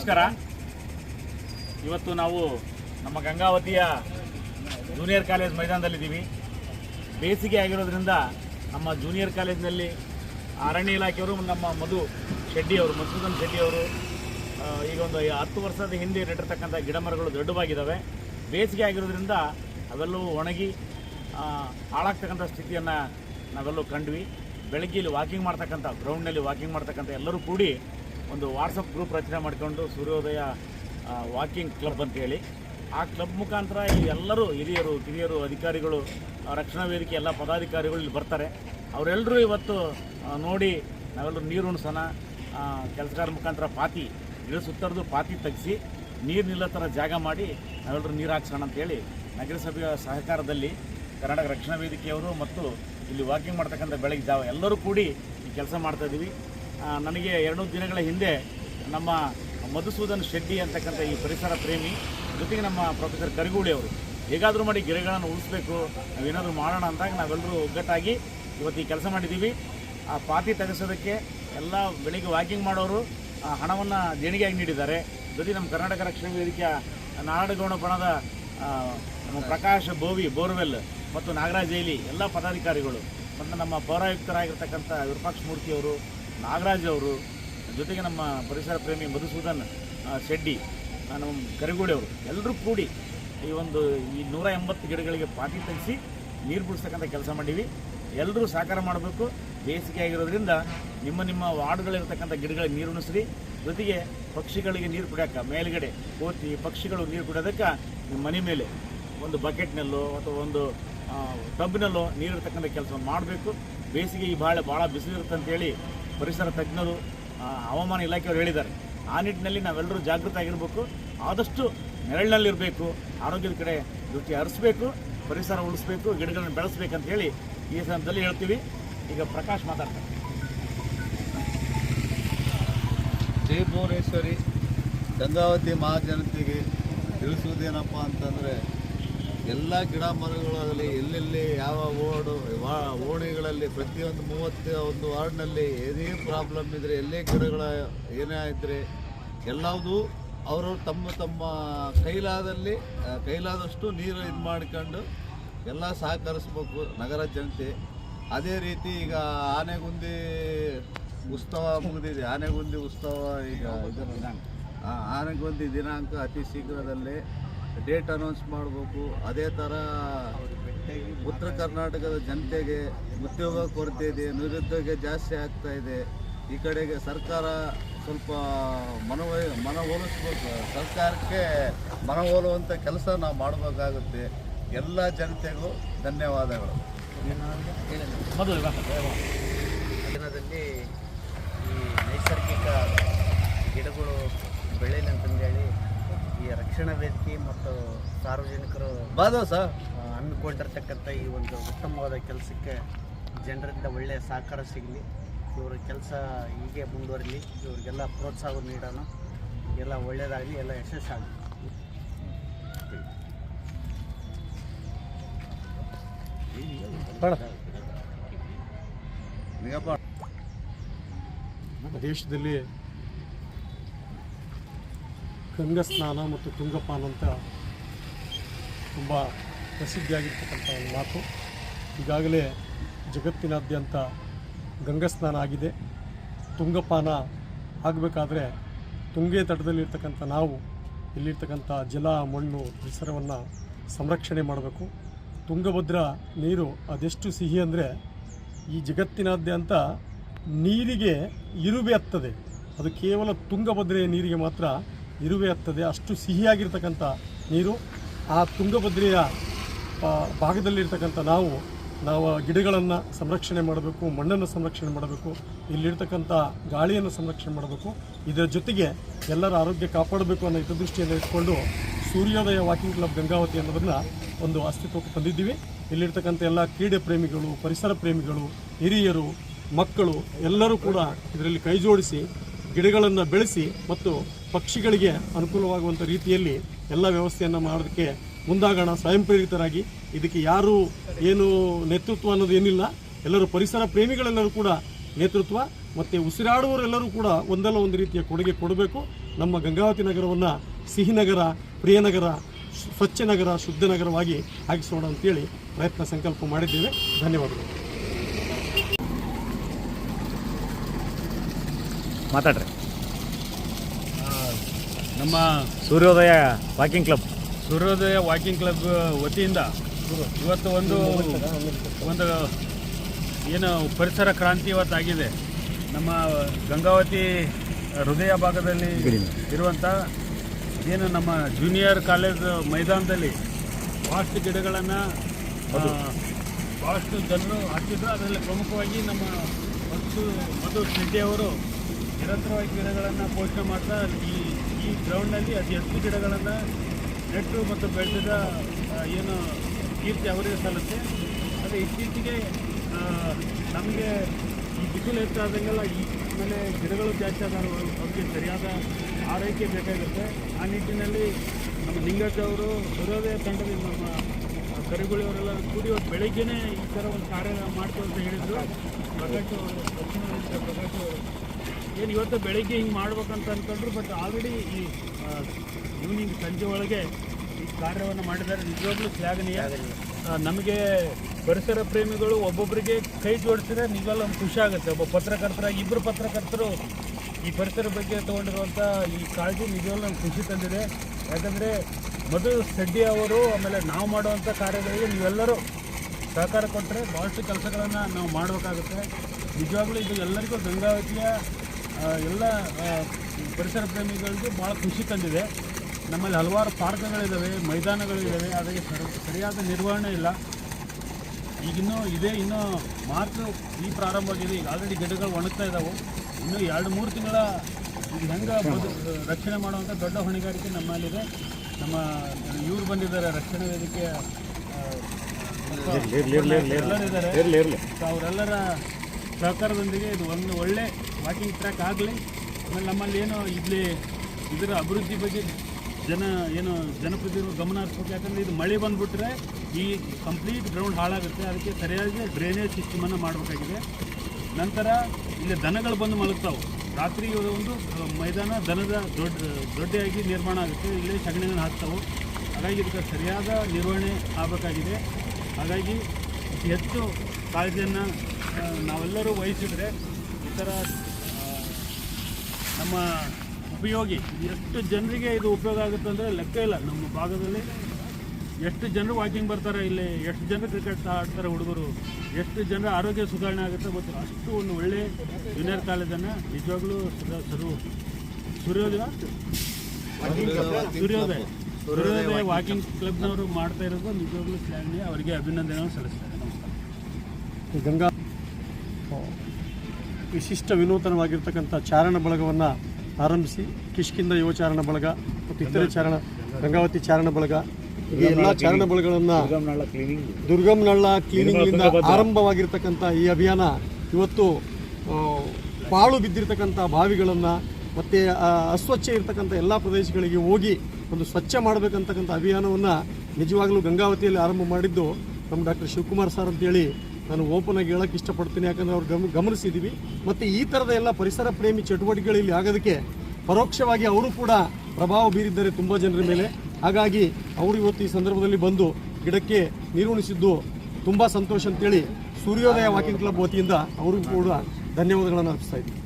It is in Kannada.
ನಮಸ್ಕಾರ. ಇವತ್ತು ನಾವು ನಮ್ಮ ಗಂಗಾವತಿಯ ಜೂನಿಯರ್ ಕಾಲೇಜ್ ಮೈದಾನದಲ್ಲಿದ್ದೀವಿ. ಬೇಸಿಗೆ ಆಗಿರೋದ್ರಿಂದ ನಮ್ಮ ಜೂನಿಯರ್ ಕಾಲೇಜ್ನಲ್ಲಿ ಅರಣ್ಯ ಇಲಾಖೆಯವರು, ನಮ್ಮ ಮಧು ಶೆಡ್ಡಿ ಅವರು ಮಧುಸೂದನ್ ಶೆಡ್ಡಿ ಅವರು ಈಗ ಒಂದು ಹತ್ತು ವರ್ಷದ ಹಿಂದೆ ನೆಟ್ಟಿರ್ತಕ್ಕಂಥ ಗಿಡ ಮರಗಳು ದೊಡ್ಡವಾಗಿದ್ದಾವೆ. ಬೇಸಿಗೆ ಆಗಿರೋದ್ರಿಂದ ಅವೆಲ್ಲವೂ ಒಣಗಿ ಹಾಳಾಗ್ತಕ್ಕಂಥ ಸ್ಥಿತಿಯನ್ನು ನಾವೆಲ್ಲೂ ಕಂಡ್ವಿ. ಬೆಳಗ್ಗೆ ಇಲ್ಲಿ ವಾಕಿಂಗ್ ಮಾಡ್ತಕ್ಕಂಥ ಗ್ರೌಂಡ್ನಲ್ಲಿ ವಾಕಿಂಗ್ ಮಾಡ್ತಕ್ಕಂಥ ಎಲ್ಲರೂ ಕೂಡಿ ಒಂದು ವಾಟ್ಸಪ್ ಗ್ರೂಪ್ ರಚನೆ ಮಾಡಿಕೊಂಡು ಸೂರ್ಯೋದಯ ವಾಕಿಂಗ್ ಕ್ಲಬ್ ಅಂತೇಳಿ ಆ ಕ್ಲಬ್ ಮುಖಾಂತರ ಇಲ್ಲಿ ಎಲ್ಲರೂ ಹಿರಿಯರು ಕಿರಿಯರು ಅಧಿಕಾರಿಗಳು ರಕ್ಷಣಾ ವೇದಿಕೆ ಎಲ್ಲ ಪದಾಧಿಕಾರಿಗಳು ಇಲ್ಲಿ ಬರ್ತಾರೆ. ಅವರೆಲ್ಲರೂ ಇವತ್ತು ನೋಡಿ ನಾವೆಲ್ಲರೂ ನೀರು ಉಣಿಸೋಣ. ಕೆಲಸಗಾರ ಮುಖಾಂತರ ಪಾತಿ ಗಿಡ ಸುತ್ತರದು ಪಾತಿ ತೆಗೆಸಿ ನೀರು ನಿಲ್ಲೋ ಥರ ಜಾಗ ಮಾಡಿ ನಾವೆಲ್ಲರೂ ನೀರು ಹಾಕ್ಸೋಣ ಅಂತೇಳಿ ನಗರಸಭೆಯ ಸಹಕಾರದಲ್ಲಿ ಕರ್ನಾಟಕ ರಕ್ಷಣಾ ವೇದಿಕೆಯವರು ಮತ್ತು ಇಲ್ಲಿ ವಾಕಿಂಗ್ ಮಾಡ್ತಕ್ಕಂಥ ಬೆಳಗ್ಗೆ ಜಾವ ಎಲ್ಲರೂ ಕೂಡಿ ಈ ಕೆಲಸ ಮಾಡ್ತಾ ಇದ್ದೀವಿ ಆ, ನನಗೆ ಎರಡು ದಿನಗಳ ಹಿಂದೆ ನಮ್ಮ ಮಧುಸೂದನ್ ಶೆಟ್ಟಿ ಅಂತಕ್ಕಂಥ ಈ ಪರಿಸರ ಪ್ರೇಮಿ, ಜೊತೆಗೆ ನಮ್ಮ ಪ್ರೊಫೆಸರ್ ಕರಿಗೂಡಿ ಅವರು. ಹೇಗಾದರೂ ಮಾಡಿ ಗಿಡಗಳನ್ನು ಉಳಿಸ್ಬೇಕು, ನಾವೇನಾದರೂ ಮಾಡೋಣ ಅಂದಾಗ ನಾವೆಲ್ಲರೂ ಒಗ್ಗಟ್ಟಾಗಿ ಇವತ್ತು ಈ ಕೆಲಸ ಮಾಡಿದ್ದೀವಿ. ಆ ಪಾತಿ ತೆಗೆಸೋದಕ್ಕೆ ಎಲ್ಲ ಬೆಳಿಗ್ಗೆ ವಾಕಿಂಗ್ ಮಾಡೋರು ಹಣವನ್ನು ದೇಣಿಗೆಯಾಗಿ ನೀಡಿದ್ದಾರೆ. ಜೊತೆಗೆ ನಮ್ಮ ಕರ್ನಾಟಕ ರಕ್ಷಣಾ ವೇದಿಕೆಯ ನಾಡಗೌಣ ಬಣದ ನಮ್ಮ ಪ್ರಕಾಶ್ ಬೋವಿ, ಬೋರ್ವೆಲ್ ಮತ್ತು ನಾಗರಾಜ್ ಜೈಲಿ ಎಲ್ಲ ಪದಾಧಿಕಾರಿಗಳು, ಮತ್ತು ನಮ್ಮ ಪೌರಾಯುಕ್ತರಾಗಿರ್ತಕ್ಕಂಥ ವಿರೂಪಾಕ್ಷ ಮೂರ್ತಿಯವರು ನಾಗರಾಜ್ ಅವರು, ಜೊತೆಗೆ ನಮ್ಮ ಪರಿಸರ ಪ್ರೇಮಿ ಮಧುಸೂದನ್ ಶೆಡ್ಡಿ ನಮ್ಮ ಕರಿಗೋಡಿ ಅವರು ಎಲ್ಲರೂ ಕೂಡಿ ಈ ಒಂದು ಈ ನೂರ ಎಂಬತ್ತು ಗಿಡಗಳಿಗೆ ಪಾತಿ ತೆಗೆಸಿ ನೀರು ಬಿಡಿಸ್ತಕ್ಕಂಥ ಕೆಲಸ ಮಾಡೀವಿ. ಎಲ್ಲರೂ ಸಹಕಾರ ಮಾಡಬೇಕು. ಬೇಸಿಗೆ ಆಗಿರೋದ್ರಿಂದ ನಿಮ್ಮ ನಿಮ್ಮ ವಾರ್ಡ್ಗಳಿರ್ತಕ್ಕಂಥ ಗಿಡಗಳಿಗೆ ನೀರು ಉಣಿಸ್ರಿ. ಜೊತೆಗೆ ಪಕ್ಷಿಗಳಿಗೆ ನೀರು ಕುಡಿಯೋಕೆ, ಮೇಲ್ಗಡೆ ಕೋತಿ ಪಕ್ಷಿಗಳು ನೀರು ಕುಡಿಯೋದಕ್ಕೆ ನಿಮ್ಮ ಮನೆ ಮೇಲೆ ಒಂದು ಬಕೆಟ್ನಲ್ಲೋ ಅಥವಾ ಒಂದು ಟಬ್ನಲ್ಲೋ ನೀರಿರ್ತಕ್ಕಂಥ ಕೆಲಸ ಮಾಡಬೇಕು. ಬೇಸಿಗೆ ಈ ಭಾಳ ಭಾಳ ಬಿಸಿಲಿರುತ್ತೆ ಅಂತೇಳಿ ಪರಿಸರ ತಜ್ಞರು ಹವಾಮಾನ ಇಲಾಖೆಯವರು ಹೇಳಿದ್ದಾರೆ. ಆ ನಿಟ್ಟಿನಲ್ಲಿ ನಾವೆಲ್ಲರೂ ಜಾಗೃತ ಆಗಿರಬೇಕು. ಆದಷ್ಟು ನೆರಳಿನಲ್ಲಿರಬೇಕು. ಆರೋಗ್ಯದ ಕಡೆ ದೃಷ್ಟಿ ಹರಿಸ್ಬೇಕು. ಪರಿಸರ ಉಳಿಸ್ಬೇಕು. ಗಿಡಗಳನ್ನು ಬೆಳೆಸ್ಬೇಕಂತ ಹೇಳಿ ಈ ಸಂದರ್ಭದಲ್ಲಿ ಹೇಳ್ತೀವಿ. ಈಗ ಪ್ರಕಾಶ್ ಮಾತಾಡ್ತಾರೆ. ಜೈ ಭುವನೇಶ್ವರಿ. ಗಂಗಾವತಿ ಮಹಾಜನತೆಗೆ ತಿಳಿಸುವುದೇನಪ್ಪ ಅಂತಂದರೆ ಎಲ್ಲ ಗಿಡ ಮರಗಳಲ್ಲಿ ಎಲ್ಲೆಲ್ಲಿ ಯಾವ ಓಡು ಓಣಿಗಳಲ್ಲಿ ಪ್ರತಿಯೊಂದು ಮೂವತ್ತು ಒಂದು ವಾರ್ಡ್ನಲ್ಲಿ ಏನೇ ಪ್ರಾಬ್ಲಮ್ ಇದ್ದರೆ ಎಲ್ಲೇ ಗಿಡಗಳ ಏನೇ ಇದ್ದರೆ ಎಲ್ಲವುದು ಅವರು ತಮ್ಮ ತಮ್ಮ ಕೈಲಾದಲ್ಲಿ ಕೈಲಾದಷ್ಟು ನೀರು ಇದು ಮಾಡ್ಕೊಂಡು ಎಲ್ಲ ಸಹಕರಿಸ್ಬೇಕು ನಗರ ಜನತೆ. ಅದೇ ರೀತಿ ಈಗ ಆನೆಗುಂದಿ ಉತ್ಸವ ಮುಗಿದಿದೆ. ಆನೆಗುಂದಿ ಉತ್ಸವ ಈಗ ಆನೆಗುಂದಿ ದಿನಾಂಕ ಅತಿ ಶೀಘ್ರದಲ್ಲೇ ಡೇಟ್ ಅನೌನ್ಸ್ ಮಾಡಬೇಕು. ಅದೇ ಥರ ಉತ್ತರ ಕರ್ನಾಟಕದ ಜನತೆಗೆ ಉದ್ಯೋಗ ಕೊರತೆ ಇದೆ, ನಿರುದ್ಯೋಗ ಜಾಸ್ತಿ ಆಗ್ತಾ ಇದೆ. ಈ ಕಡೆಗೆ ಸರ್ಕಾರ ಸ್ವಲ್ಪ ಮನವ ಮನವೊಲಿಸ್ಬೇಕು. ಸರ್ಕಾರಕ್ಕೆ ಮನವೊಲುವಂಥ ಕೆಲಸ ನಾವು ಮಾಡಬೇಕಾಗುತ್ತೆ. ಎಲ್ಲ ಜನತೆಗೂ ಧನ್ಯವಾದಗಳು. ದಿನದಲ್ಲಿ ಈ ನೈಸರ್ಗಿಕ ಗಿಡಗಳು ಬೆಳೆಯಲಿ ಅಂತಂದೇಳಿ ಈ ರಕ್ಷಣಾ ವೇದಿಕೆ ಮತ್ತು ಸಾರ್ವಜನಿಕರು ಬಾದೋ ಸರ್ ಹಮ್ಮಿಕೊಂಡಿರ್ತಕ್ಕಂಥ ಈ ಒಂದು ಉತ್ತಮವಾದ ಕೆಲಸಕ್ಕೆ ಜನರಿಂದ ಒಳ್ಳೆಯ ಸಹಕಾರ ಸಿಗಲಿ ಇವರ ಕೆಲಸ ಹೀಗೆ ಮುಂದುವರಲಿ ಇವರಿಗೆಲ್ಲ ಪ್ರೋತ್ಸಾಹ ನೀಡೋಣ ಎಲ್ಲ ಒಳ್ಳೆಯದಾಗಲಿ ಎಲ್ಲ ಯಶಸ್ಸಾಗಲಿ ದೇಶದಲ್ಲಿ ಗಂಗಾ ಸ್ನಾನ ಮತ್ತು ತುಂಗಪಾನ ಅಂತ ತುಂಬ ಪ್ರಸಿದ್ಧಿಯಾಗಿರ್ತಕ್ಕಂಥ ಒಂದು ಮಾತು. ಈಗಾಗಲೇ ಜಗತ್ತಿನಾದ್ಯಂತ ಗಂಗಾ ಸ್ನಾನ ಆಗಿದೆ. ತುಂಗಪಾನ ಆಗಬೇಕಾದ್ರೆ ತುಂಗೆ ತಟದಲ್ಲಿರ್ತಕ್ಕಂಥ ನಾವು ಇಲ್ಲಿರ್ತಕ್ಕಂಥ ಜಲ, ಮಣ್ಣು, ಪರಿಸರವನ್ನು ಸಂರಕ್ಷಣೆ ಮಾಡಬೇಕು. ತುಂಗಭದ್ರ ನೀರು ಅದೆಷ್ಟು ಸಿಹಿ ಅಂದರೆ ಈ ಜಗತ್ತಿನಾದ್ಯಂತ ನೀರಿಗೆ ಇರುವೆ ಹತ್ತದೆ. ಅದು ಕೇವಲ ತುಂಗಭದ್ರೆಯ ನೀರಿಗೆ ಮಾತ್ರ ಇರುವೆ ಹತ್ತದೆ. ಅಷ್ಟು ಸಿಹಿಯಾಗಿರ್ತಕ್ಕಂಥ ನೀರು ಆ ತುಂಗಭದ್ರೆಯ ಭಾಗದಲ್ಲಿರ್ತಕ್ಕಂಥ ನಾವು ನಾವು ಗಿಡಗಳನ್ನು ಸಂರಕ್ಷಣೆ ಮಾಡಬೇಕು, ಮಣ್ಣನ್ನು ಸಂರಕ್ಷಣೆ ಮಾಡಬೇಕು, ಇಲ್ಲಿರ್ತಕ್ಕಂಥ ಗಾಳಿಯನ್ನು ಸಂರಕ್ಷಣೆ ಮಾಡಬೇಕು. ಇದರ ಜೊತೆಗೆ ಎಲ್ಲರ ಆರೋಗ್ಯ ಕಾಪಾಡಬೇಕು ಅನ್ನೋ ಹಿತದೃಷ್ಟಿಯನ್ನು ಇಟ್ಕೊಂಡು ಸೂರ್ಯೋದಯ ವಾಕಿಂಗ್ ಕ್ಲಬ್ ಗಂಗಾವತಿ ಅನ್ನೋದನ್ನು ಒಂದು ಅಸ್ತಿತ್ವಕ್ಕೆ ತಂದಿದ್ದೀವಿ. ಇಲ್ಲಿರ್ತಕ್ಕಂಥ ಎಲ್ಲ ಕ್ರೀಡೆ ಪ್ರೇಮಿಗಳು, ಪರಿಸರ ಪ್ರೇಮಿಗಳು, ಹಿರಿಯರು, ಮಕ್ಕಳು ಎಲ್ಲರೂ ಕೂಡ ಇದರಲ್ಲಿ ಕೈ ಜೋಡಿಸಿ ಗಿಡಗಳನ್ನು ಬೆಳೆಸಿ ಮತ್ತು ಪಕ್ಷಿಗಳಿಗೆ ಅನುಕೂಲವಾಗುವಂಥ ರೀತಿಯಲ್ಲಿ ಎಲ್ಲ ವ್ಯವಸ್ಥೆಯನ್ನು ಮಾಡೋದಕ್ಕೆ ಮುಂದಾಗೋಣ ಸ್ವಯಂ ಪ್ರೇರಿತರಾಗಿ ಇದಕ್ಕೆ ಯಾರು ಏನು ನೇತೃತ್ವ ಅನ್ನೋದು ಏನಿಲ್ಲ. ಎಲ್ಲರೂ ಪರಿಸರ ಪ್ರೇಮಿಗಳೆಲ್ಲರೂ ಕೂಡ ನೇತೃತ್ವ ಮತ್ತು ಉಸಿರಾಡುವವರೆಲ್ಲರೂ ಕೂಡ ಒಂದಲ್ಲ ಒಂದು ರೀತಿಯ ಕೊಡುಗೆ ಕೊಡಬೇಕು. ನಮ್ಮ ಗಂಗಾವತಿ ನಗರವನ್ನು ಸಿಹಿನಗರ, ಪ್ರಿಯನಗರ ನಗರ ಸ್ವಚ್ಛ ನಗರ ಶುದ್ಧ ನಗರವಾಗಿ ಆಗಿಸೋಣ ಅಂತೇಳಿ ಪ್ರಯತ್ನ ಸಂಕಲ್ಪ ಮಾಡಿದ್ದೇವೆ. ಧನ್ಯವಾದಗಳು. ಮಾತಾಡ್ರಿ. ನಮ್ಮ Suryodaya walking club. Suryodaya walking club ವತಿಯಿಂದ ಇವತ್ತು ಒಂದು ಒಂದು ಏನು ಪರಿಸರ ಕ್ರಾಂತಿ ಇವತ್ತಾಗಿದೆ ನಮ್ಮ ಗಂಗಾವತಿ ಹೃದಯ ಭಾಗದಲ್ಲಿ ಇರುವಂಥ ಏನು ನಮ್ಮ ಜೂನಿಯರ್ ಕಾಲೇಜ್ ಮೈದಾನದಲ್ಲಿ ಭಾಳಷ್ಟು ಗಿಡಗಳನ್ನು ಭಾಳಷ್ಟು ಜನರು ಹಾಕಿದ್ರು. ಅದರಲ್ಲಿ ಪ್ರಮುಖವಾಗಿ ನಮ್ಮ ಮತ್ತು ಮಧು ಶೆಟ್ಟಿ ಅವರು ನಿರಂತರವಾಗಿ ಗಿಡಗಳನ್ನು ಪೋಷಣೆ ಮಾಡ್ತಾ ಈ ಈ ಗ್ರೌಂಡ್ನಲ್ಲಿ ಅತಿ ಹೆಚ್ಚು ಗಿಡಗಳನ್ನು ನೆಟ್ಟು ಮತ್ತು ಬೆಳೆದ ಏನು ಕೀರ್ತಿ ಅವರಿಗೆ ಸಲ್ಲುತ್ತೆ ಅದು ಇತ್ತೀಚೆಗೆ ನಮಗೆ ಈ ಬಿಸಿಲು ಹೆಚ್ಚಾದಂಗೆಲ್ಲ ಈ ಮೇಲೆ ಗಿಡಗಳು ಜಾಸ್ತಿ ಆದ ಅವ್ರಿಗೆ ಸರಿಯಾದ ಆರೈಕೆ ಬೇಕಾಗುತ್ತೆ. ಆ ನಿಟ್ಟಿನಲ್ಲಿ ನಮ್ಮ ನಿಂಗಜ್ಜವರು ಸೂರ್ಯೋದಯ ತಂಡದಿಂದ ನಮ್ಮ ಕರಿಗುಳಿ ಅವರೆಲ್ಲ ಕೂಡಿ ಅವ್ರು ಬೆಳಗ್ಗೆನೇ ಈ ಥರ ಒಂದು ಕಾರ್ಯ ಮಾಡ್ತು ಅಂತ ಹೇಳಿದರು. ಪ್ರಕಾಶ್ ಅವರು ದಕ್ಷಿಣ ಪ್ರಕಾಶ್ ಏನು ಇವತ್ತು ಬೆಳಗ್ಗೆ ಹಿಂಗೆ ಮಾಡ್ಬೇಕಂತ ಅಂದ್ಕೊಂಡ್ರು ಬಟ್ ಆಲ್ರೆಡಿ ಈ ಈವ್ನಿಂಗ್ ಸಂಜೆ ಒಳಗೆ ಈ ಕಾರ್ಯವನ್ನು ಮಾಡಿದ್ದಾರೆ. ನಿಜವಾಗ್ಲೂ ಶ್ಲಾಘನೀಯ. ನಮಗೆ ಪರಿಸರ ಪ್ರೇಮಿಗಳು ಒಬ್ಬೊಬ್ಬರಿಗೆ ಕೈ ಜೋಡಿಸಿದ್ರೆ ನಿಜವಾಗ್ಲೂ ನಮ್ಗೆ ಖುಷಿ ಆಗುತ್ತೆ. ಒಬ್ಬ ಪತ್ರಕರ್ತರಾಗಿ ಇಬ್ಬರು ಪತ್ರಕರ್ತರು ಈ ಪರಿಸರ ಬಗ್ಗೆ ತೊಗೊಂಡಿರುವಂಥ ಈ ಕಾಳಜಿ ನಿಜವಾಗ್ಲೂ ನಮ್ಗೆ ಖುಷಿ ತಂದಿದೆ. ಯಾಕಂದರೆ ಮಧು ಸೆಡ್ಡಿ ಅವರು, ಆಮೇಲೆ ನಾವು ಮಾಡುವಂಥ ಕಾರ್ಯಗಳಿಗೆ ನೀವೆಲ್ಲರೂ ಸಹಕಾರ ಕೊಟ್ಟರೆ ಭಾಳಷ್ಟು ಕೆಲಸಗಳನ್ನು ನಾವು ಮಾಡಬೇಕಾಗುತ್ತೆ. ನಿಜವಾಗ್ಲೂ ಇದು ಎಲ್ಲರಿಗೂ ಗಂಗಾವತಿಯ ಎಲ್ಲ ಪರಿಸರ ಪ್ರೇಮಿಗಳಿಗೂ ಭಾಳ ಖುಷಿ ತಂದಿದೆ. ನಮ್ಮಲ್ಲಿ ಹಲವಾರು ಪಾರ್ಕ್ಗಳಿದ್ದಾವೆ ಮೈದಾನಗಳಿದ್ದಾವೆ ಅದಕ್ಕೆ ಸರಿ- ಸರಿಯಾದ ನಿರ್ವಹಣೆ ಇಲ್ಲ. ಈಗಿನ್ನೂ ಇದೇ ಇನ್ನೂ ಮಾರ್ಚ್ ಈ ಪ್ರಾರಂಭವಾಗಿದೆ. ಈಗ ಆಲ್ರೆಡಿ ಗಿಡಗಳು ಒಣಗ್ತಾ ಇದ್ದಾವೆ ಇನ್ನೂ ಎರಡು ಮೂರು ತಿಂಗಳ ಇದು ಹೆಂಗೆ ರಕ್ಷಣೆ ಮಾಡುವಂಥ ದೊಡ್ಡ ಹೊಣೆಗಾರಿಕೆ ನಮ್ಮಲ್ಲಿದೆ. ನಮ್ಮ ಇವರು ಬಂದಿದ್ದಾರೆ ರಕ್ಷಣಾ ವೇದಿಕೆಯ ಆ, ಎಲ್ಲರಿದ್ದಾರೆ. ಅವರೆಲ್ಲರ ಸಹಕಾರದೊಂದಿಗೆ ಇದು ಒಂದು ಒಳ್ಳೆ ವಾಕಿಂಗ್ ಟ್ರ್ಯಾಕ್ ಆಗಲಿ. ಆಮೇಲೆ ನಮ್ಮಲ್ಲಿ ಏನು ಇಲ್ಲಿ ಇದರ ಅಭಿವೃದ್ಧಿ ಬಗ್ಗೆ ಜನ ಏನು ಜನಪ್ರತಿನಿಧಿಗಳು ಗಮನ ಹರಿಸ್ಬೇಕು. ಯಾಕಂದರೆ ಇದು ಮಳೆ ಬಂದುಬಿಟ್ರೆ ಈ ಕಂಪ್ಲೀಟ್ ಗ್ರೌಂಡ್ ಹಾಳಾಗುತ್ತೆ. ಅದಕ್ಕೆ ಸರಿಯಾಗಿ ಡ್ರೈನೇಜ್ ಸಿಸ್ಟಮನ್ನು ಮಾಡಬೇಕಾಗಿದೆ. ನಂತರ ಇಲ್ಲಿ ದನಗಳು ಬಂದು ಮಲಗ್ತಾವೆ. ರಾತ್ರಿ ಒಂದು ಮೈದಾನ ದನದ ದೊಡ್ಡ ದೊಡ್ಡದಾಗಿ ನಿರ್ಮಾಣ ಆಗುತ್ತೆ. ಇಲ್ಲಿ ಸಗಣಿಗಳನ್ನು ಹಾಕ್ತಾವೆ. ಹಾಗಾಗಿ ಇದಕ್ಕೆ ಸರಿಯಾದ ನಿರ್ವಹಣೆ ಆಗಬೇಕಾಗಿದೆ. ಹಾಗಾಗಿ ಹೆಚ್ಚು ಕಾಳಜಿಯನ್ನು ನಾವೆಲ್ಲರೂ ವಹಿಸಿದರೆ ಈ ಥರ ನಮ್ಮ ಉಪಯೋಗಿ ಎಷ್ಟು ಜನರಿಗೆ ಇದು ಉಪಯೋಗ ಆಗುತ್ತೆ ಅಂದರೆ ಲೆಕ್ಕ ಇಲ್ಲ ನಮ್ಮ ಭಾಗದಲ್ಲಿ. ಎಷ್ಟು ಜನರು ವಾಕಿಂಗ್ ಬರ್ತಾರೆ ಇಲ್ಲಿ, ಎಷ್ಟು ಜನರು ಕ್ರಿಕೆಟ್ ಆಡ್ತಾರೆ ಹುಡುಗರು, ಎಷ್ಟು ಜನರ ಆರೋಗ್ಯ ಸುಧಾರಣೆ ಆಗುತ್ತೆ ಮತ್ತು ಅಷ್ಟು ಒಂದು ಒಳ್ಳೆ ಜೂನಿಯರ್ ಕಾಲೇಜನ್ನು ನಿಜವಾಗ್ಲೂ ಸುರ- ಸರು, ಸೂರ್ಯೋದಯ ಸೂರ್ಯೋದಯ. ಸೂರ್ಯೋದಯ ವಾಕಿಂಗ್ ಕ್ಲಬ್ನವರು ಮಾಡ್ತಾ ಇರೋದು ನಿಜವಾಗ್ಲೂ ಶ್ಲಾಘನೆ ಅವರಿಗೆ ಅಭಿನಂದನೆಯನ್ನು ಸಲ್ಲಿಸ್ತಾರೆ ನಮಸ್ಕಾರ. ಗಂಗಾ ವಿಶಿಷ್ಟ ವಿನೂತನವಾಗಿರ್ತಕ್ಕಂಥ ಚಾರಣ ಬಳಗವನ್ನು ಆರಂಭಿಸಿ ಕಿಷ್ಕಿಂದ ಯುವ ಚಾರಣ ಬಳಗ ಮತ್ತು ಇತರೆ ಚಾರಣ ಗಂಗಾವತಿ ಚಾರಣ ಬಳಗ. ಈ ಎಲ್ಲ ಚಾರಣ ಬಳಗಗಳನ್ನು ದುರ್ಗಮ್ನಳ್ಳ ಕ್ಲೀನಿಂಗ್ನಿಂದ ಆರಂಭವಾಗಿರ್ತಕ್ಕಂಥ ಈ ಅಭಿಯಾನ ಇವತ್ತು ಪಾಳು ಬಿದ್ದಿರ್ತಕ್ಕಂಥ ಬಾವಿಗಳನ್ನು ಮತ್ತು ಅಸ್ವಚ್ಛ ಇರ್ತಕ್ಕಂಥ ಎಲ್ಲ ಪ್ರದೇಶಗಳಿಗೆ ಹೋಗಿ ಒಂದು ಸ್ವಚ್ಛ ಮಾಡಬೇಕಂತಕ್ಕಂಥ ಅಭಿಯಾನವನ್ನು ನಿಜವಾಗಲೂ ಗಂಗಾವತಿಯಲ್ಲಿ ಆರಂಭ ಮಾಡಿದ್ದು ನಮ್ಮ ಡಾಕ್ಟರ್ ಶಿವಕುಮಾರ್ ಸರ್ ಅಂತೇಳಿ ನಾನು ಓಪನ್ ಆಗಿ ಹೇಳಕ್ಕೆ ಇಷ್ಟಪಡ್ತೀನಿ, ಯಾಕಂದ್ರೆ ಅವ್ರು ಗಮ ಗಮನಿಸಿದ್ದೀವಿ ಮತ್ತು ಈ ಥರದ ಎಲ್ಲ ಪರಿಸರ ಪ್ರೇಮಿ ಚಟುವಟಿಕೆಗಳು ಇಲ್ಲಿ ಆಗೋದಕ್ಕೆ ಪರೋಕ್ಷವಾಗಿ ಅವರು ಕೂಡ ಪ್ರಭಾವ ಬೀರಿದ್ದಾರೆ ತುಂಬ ಜನರ ಮೇಲೆ. ಹಾಗಾಗಿ ಅವರು ಇವತ್ತು ಈ ಸಂದರ್ಭದಲ್ಲಿ ಬಂದು ಗಿಡಕ್ಕೆ ನೀರುಣಿಸಿದ್ದು ತುಂಬ ಸಂತೋಷ ಅಂತೇಳಿ ಸೂರ್ಯೋದಯ ವಾಕಿಂಗ್ ಕ್ಲಬ್ ವತಿಯಿಂದ ಅವರಿಗೂ ಕೂಡ ಧನ್ಯವಾದಗಳನ್ನು ಅರ್ಪಿಸ್ತಾ ಇದ್ದೀನಿ.